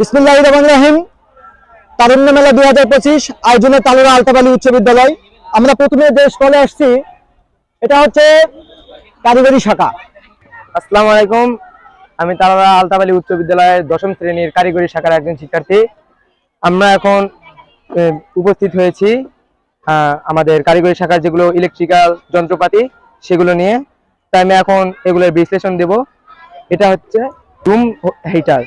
বিসমুল্লাহ রহমান রাহিম। তারুণ্য মেলা দুই হাজার পঁচিশ আয়োজনে তালোরা আলতাবালি উচ্চ বিদ্যালয়। আমরা প্রথমে যে স্টলে আসছি, এটা হচ্ছে কারিগরি শাখা। আসসালামু আলাইকুম। আমি তারা আলতাবালি উচ্চ বিদ্যালয়ের দশম শ্রেণির কারিগরি শাখার একজন শিক্ষার্থী। আমরা এখন উপস্থিত হয়েছি আমাদের কারিগরি শাখার যেগুলো ইলেকট্রিক্যাল যন্ত্রপাতি, সেগুলো নিয়ে। তাই আমি এখন এগুলোর বিশ্লেষণ দেব। এটা হচ্ছে রুম হিটার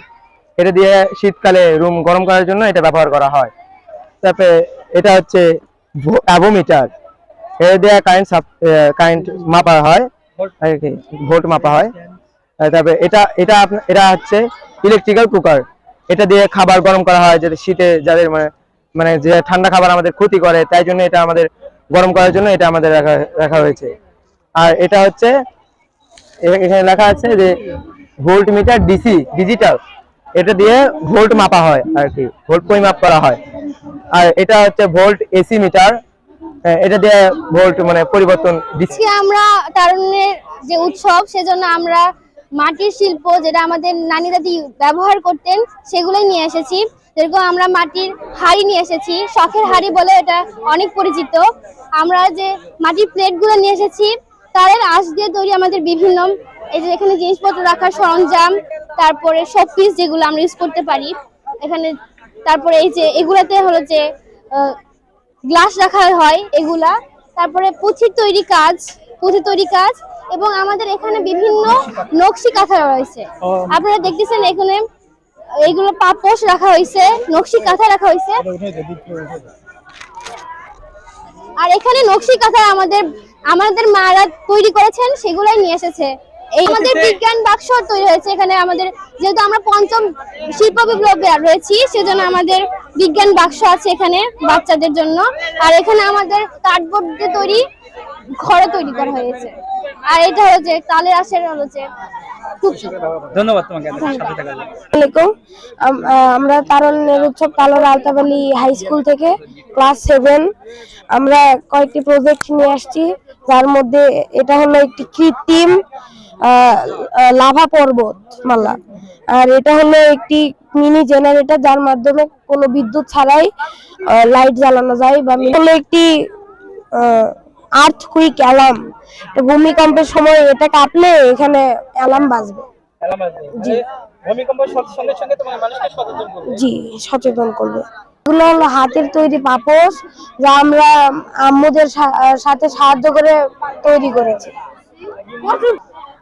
এটা দিয়ে শীতকালে রুম গরম করার জন্য এটা ব্যবহার করা হয়। তারপরে এটা হচ্ছে অ্যাভোমিটার এটা দিয়ে কারেন্ট কারেন্ট মাপা হয়। আর কি, ভোল্ট মাপা হয়। তারপরে এটা এটা এটা হচ্ছে ইলেকট্রিক্যাল কুকার এটা দিয়ে খাবার গরম করা হয় যাতে শীতে যাদের মানে মানে যে ঠান্ডা খাবার আমাদের ক্ষতি করে তাই জন্য এটা আমাদের গরম করার জন্য এটা আমাদের রাখা রাখা হয়েছে। আর এটা হচ্ছে এখানে লেখা আছে যে ভোল্ট মিটার ডিসি ডিজিটাল এটা দিয়ে ভোল্ট মাপা হয় আর কি, ভোল্ট পরিমাপ করা হয়। আর এটা হচ্ছে ভোল্ট এসি মিটার এটা দিয়ে ভোল্ট মানে পরিবর্তন আজকে আমরা তারুণ্যের যে উৎসব, সেজন্য আমরা মাটির শিল্প যেটা আমাদের নানি দাদি ব্যবহার করতেন, সেগুলোই নিয়ে এসেছি। যেরকম আমরা মাটির হাড়ি নিয়ে এসেছি, শখের হাড়ি বলে এটা অনেক পরিচিত। আমরা যে মাটির প্লেটগুলো নিয়ে এসেছি তারের আঁশ দিয়ে তৈরি আমাদের বিভিন্ন, এই যে এখানে জিনিসপত্র রাখার সরঞ্জাম তারপরে শোপিস যেগুলো আমরা ইউজ করতে পারি এখানে তারপরে এই যে এগুলাতে হলো যে গ্লাস রাখা হয় এগুলা তারপরে পুঁথির তৈরি কাজ পুঁথি তৈরি কাজ এবং আমাদের এখানে বিভিন্ন নকশি কাঁথা রয়েছে আপনারা দেখতেছেন এখানে এইগুলো পাপোশ রাখা হয়েছে নকশি কাঁথা রাখা হয়েছে। আর এখানে নকশি কাঁথা আমাদের আমাদের মারা তৈরি করেছেন সেগুলাই নিয়ে এসেছে। এই আমাদের বিজ্ঞান বাক্স তৈরি হয়েছে এখানে আমাদের যেহেতু আমরা পঞ্চম শিল্প বিপ্লবে রয়েছি সেজন্য আমাদের বিজ্ঞান বাক্স আছে এখানে বাচ্চাদের জন্য। আর এখানে আমাদের কার্ডবোর্ড দিয়ে তৈরি ঘরে তৈরি করা হয়েছে। আর এটা হলো যে তালের আশের হলো ধন্যবাদ তোমাকে আমাদের সাথে থাকার জন্য। আসসালামাইকুম আম- আহ, আমরা তারণের উৎসব তালোর আলতাবালি হাই স্কুল থেকে ক্লাস সেভেন আমরা কয়েকটি প্রজেক্ট নিয়ে আসছি। যার মধ্যে এটা হলো একটি কৃত্রিম লাভা পর্বত মালা। আর এটা হলো একটি মিনি জেনারেটর যার মাধ্যমে কোনো বিদ্যুৎ ছাড়াই লাইট জ্বালানো যায় বা হলো একটি আর্থ কুইক অ্যালার্ম ভূমিকম্পের সময় এটা কাঁপলে এখানে অ্যালার্ম বাজবে। জি। করবে। জি সচেতন করবে। এগুলো হলো হাতের তৈরি পাপোশ যা আমরা আম্মুদের সাথে সাহায্য করে তৈরি করেছি।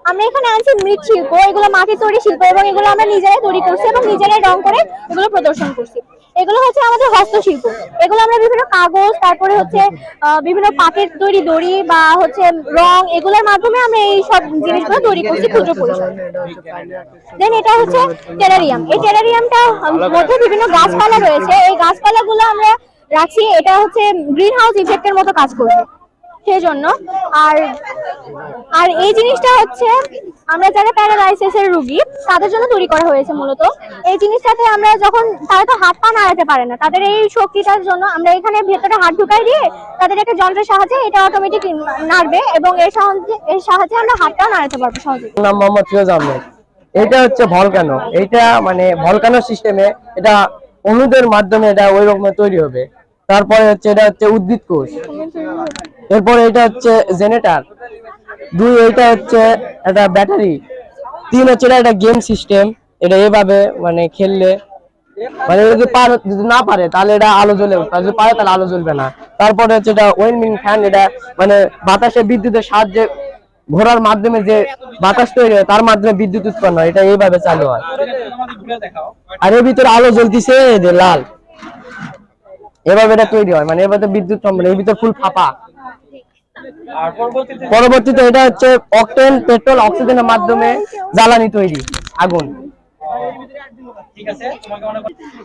আমরা এখানে আনছি মৃৎশিল্প এগুলো মাটির তৈরি শিল্প এবং এগুলো আমরা নিজেরাই তৈরি করছি এবং নিজেরাই রং করে এগুলো প্রদর্শন করছি। এগুলো হচ্ছে আমাদের হস্তশিল্প। এগুলো আমরা বিভিন্ন কাগজ, তারপরে হচ্ছে বিভিন্ন পাটের তৈরি দড়ি বা হচ্ছে রং, এগুলোর মাধ্যমে আমরা এই সব জিনিসগুলো তৈরি করছি ক্ষুদ্র পরিসরে। দেন এটা হচ্ছে টেরারিয়াম এই টেরারিয়ামটা মধ্যে বিভিন্ন গাছপালা রয়েছে। এই গাছপালাগুলো আমরা রাখছি, এটা হচ্ছে গ্রিন হাউস ইফেক্টের মতো কাজ করবে। সেই জন্য আর আর এই জিনিসটা হচ্ছে, আমরা যারা প্যারালাইসিস এর রোগী, তাদের জন্য তৈরি করা হয়েছে মূলত। এই জিনিসটাতে আমরা যখন, তারা তো হাত পা নাড়াতে পারে না, তাদের এই শক্তিটার জন্য আমরা এখানে ভেতরে হাত ঢুকাই দিয়ে তাদের একটা যন্ত্রের সাহায্যে এটা অটোমেটিক নাড়বে এবং এর সাহায্যে এর সাহায্যে আমরা হাতটাও নাড়াতে পারব সহজে নাম মোহাম্মদ ফিরোজ আহমেদ। এটা হচ্ছে ভলকানো এটা মানে ভলকানো সিস্টেমে এটা অণুদের মাধ্যমে এটা ওই রকম তৈরি হবে। তারপরে হচ্ছে এটা হচ্ছে উদ্ভিদ কোষ। এরপরে এটা হচ্ছে জেনেটার। দুই, এটা হচ্ছে একটা ব্যাটারি। তিন হচ্ছে এটা একটা গেম সিস্টেম। এটা এভাবে মানে খেললে মানে যদি যদি না পারে, তাহলে এটা আলো জ্বলে যদি পারে, তাহলে আলো জ্বলবে না। তারপরে হচ্ছে এটা ওয়েন্ডিং ফ্যান, এটা মানে বাতাসে বিদ্যুতের সাহায্যে ঘোরার মাধ্যমে যে বাতাস তৈরি হয়, তার মাধ্যমে বিদ্যুৎ উৎপন্ন হয়। এটা এইভাবে চালু হয়। আর এর ভিতরে আলো জ্বলতিছে লাল। এভাবে এটা তৈরি হয় মানে এভাবে বিদ্যুৎ সম্পন্ন এর ভিতরে ফুল ফাঁপা। পরবর্তীতে এটা হচ্ছে অকটেন পেট্রোল অক্সিজেনের মাধ্যমে জ্বালানি তৈরি, আগুন।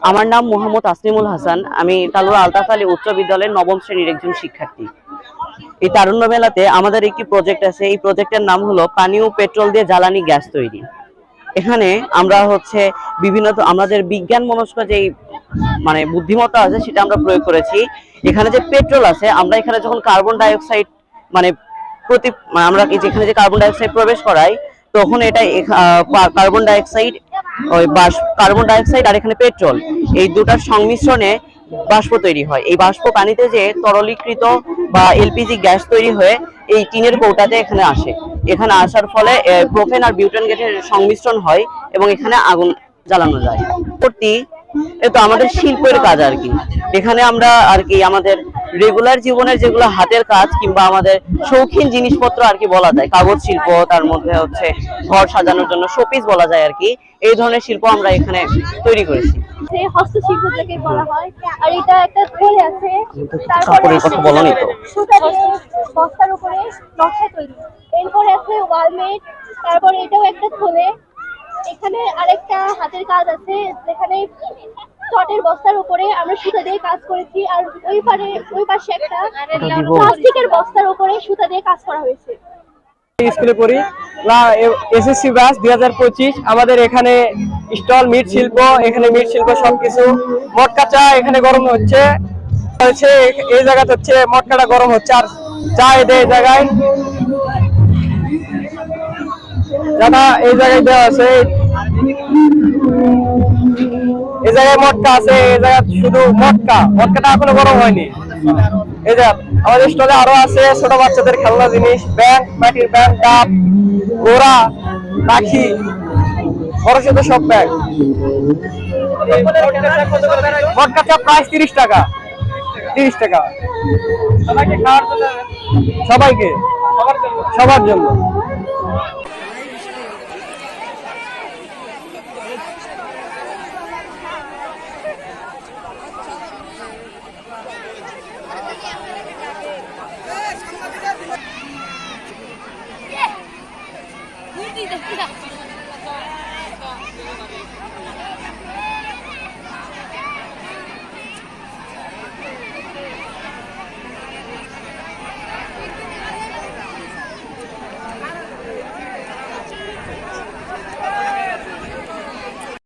আমার নাম মোহাম্মদ আসলিমুল হাসান, আমি তালুরা আলতাফ আলী উচ্চ বিদ্যালয়ের নবম শ্রেণির একজন শিক্ষার্থী। এই তারুণ্য মেলাতে আমাদের একটি প্রজেক্ট আছে, এই প্রজেক্টের নাম হলো পানি ও পেট্রোল দিয়ে জ্বালানি গ্যাস তৈরি। এখানে আমরা হচ্ছে বিভিন্ন আমাদের বিজ্ঞান মনস্ক যে মানে বুদ্ধিমত্তা আছে সেটা আমরা প্রয়োগ করেছি। এখানে যে পেট্রোল আছে, আমরা এখানে যখন কার্বন ডাইঅক্সাইড মানে প্রতি মানে আমরা যেখানে যে কার্বন ডাইঅক্সাইড প্রবেশ করাই, তখন এটা কার্বন ডাইঅক্সাইড, ওই বাষ্প কার্বন ডাইঅক্সাইড আর এখানে পেট্রোল, এই দুটার সংমিশ্রণে বাষ্প তৈরি হয়। এই বাষ্প পানিতে যে তরলীকৃত বা এলপিজি গ্যাস তৈরি হয়ে এই টিনের কৌটাতে এখানে আসে। এখানে আসার ফলে প্রোপেন আর বিউটেন গ্যাসের সংমিশ্রণ হয় এবং এখানে আগুন জ্বালানো যায়। পরবর্তী, এ তো আমাদের শিল্পের কাজ আর কি। এখানে আমরা আর কি আমাদের রেগুলার জীবনের যেগুলো হাতের কাজ কিংবা আমাদের শৌখিন জিনিসপত্র আর কি বলা যায়। কাগজ শিল্প, তার মধ্যে হচ্ছে ঘর সাজানোর জন্য শোপিস বলা যায় আর কি। এই ধরনের শিল্প আমরা এখানে তৈরি করেছি। যে হস্তশিল্প যাকে বলা হয় আর এটা একটা থলে আছে। কাপড়ের কথা বলোনি তো। সুতা দিয়ে বস্তার উপরে নকশা তৈরি। এরপরে আছে ওয়ালমেট তারপর এটাও একটা থলে। এখানে আরেকটা হাতের কাজ আছে যেখানে চটের বস্তার উপরে আমরা সুতা দিয়ে কাজ করেছি আর ওই পারে ওই পাশে একটা প্লাস্টিকের বস্তার উপরে সুতা দিয়ে কাজ করা হয়েছে। স্কুলে পড়ি। এসএসসি ব্যাচ দুই হাজার পঁচিশ, আমাদের এখানে স্টল মিট শিল্প এখানে মিট শিল্প সবকিছু। মটকা চা এখানে গরম হচ্ছে। এই জায়গাতে হচ্ছে, মটকাটা গরম হচ্ছে, আর চা দেয় এই জায়গায়। জানা এই জায়গায় দেওয়া আছে, এই জায়গায় মটকা আছে, এই জায়গায় শুধু মটকা। মটকাটা এখনও গরম হয়নি। এই যে আমাদের স্টলে আরও আছে ছোট বাচ্চাদের খেলনা জিনিস ব্যাংক মাটির ব্যাংক কাপ ঘোড়া রাখি বড় ছোট সব ব্যাগ। মটকা চা প্রাইস তিরিশ টাকা। তিরিশ টাকা। সবাইকে খাওয়ার জন্য। সবাইকে। সবার জন্য।